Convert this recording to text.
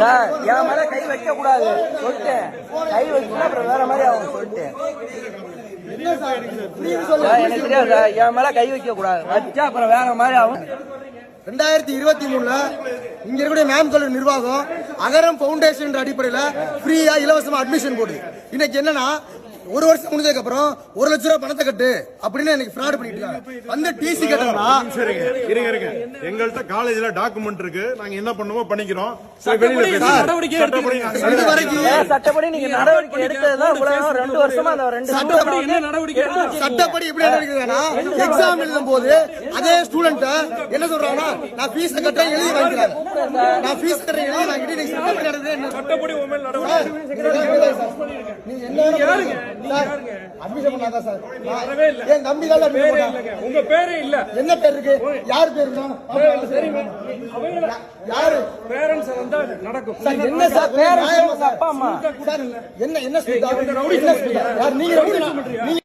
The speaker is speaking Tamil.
சார் என் மேல கை வைக்க கூடாது சொல்லிட்டேன் கை வச்சுனா அப்புறம் வேற மாதிரி ஆகும் சொல்லிட்டேன் சார், எனக்கு தெரியாது சார் என் மேல கை வைக்க கூடாது வச்சா அப்புறம் வேற மாதிரி ஆகும் ரெண்டாயிரத்தி இருபத்தி மூணுல இங்க இருக்கக்கூடிய மேம் கல்லூரி நிர்வாகம் அகரம் பவுண்டேஷன் அடிப்படையில ஃப்ரீயா இலவசமா அட்மிஷன் போடுது. இன்னைக்கு என்னன்னா ஒரு வருஷம் முடிஞ்சதுக்கு அப்புறம் ஒரு லட்ச ரூபாய் பணத்தை கட்டு அப்படின்னு எனக்கு ஃப்ராட் பண்ணிட்டு இருக்காங்க. வந்து டிசி கட்டணும்னா சரிங்க இருங்க இருங்க எங்கள்கிட்ட காலேஜ்ல டாக்குமெண்ட் இருக்கு. நாங்க என்ன பண்ணுமோ பண்ணிக்கிறோம். சரி, வெளியில. சட்டப்படி நாங்க நடவடிக்கை எடுத்ததுதான் ரெண்டு வருஷமா அந்த ரெண்டு சட்டப்படி நடவடிக்கை சட்டப்படி எப்படி நடக்குதுன்னா எக்ஸாம் எழுதும் போது அதே ஸ்டூடெண்ட் என்ன சொல்றாங்கன்னா நான் ஃபீஸ் கட்டுறேன் எழுதி வாங்கிக்கிறாங்க நான் ஃபீஸ் கட்டுறேன் எழுதி வாங்கிட்டு நீங்க சட்டப்படி நடக்குது சட்டப்படி மேல் சார், நீங்க என்ன சார்? என் தம்பி தான். உங்க பேரே இல்ல என்ன பேர் இருக்கு யார் பேர்? யாரு பேரண்ட்ஸ் வந்தா நடக்கும் சார் என்ன சார் பேரண்ட்ஸ்? அப்பா அம்மா சார் என்ன என்ன ஸ்கூல்? என்ன ஸ்கூல்? யார் நீங்க நீங்க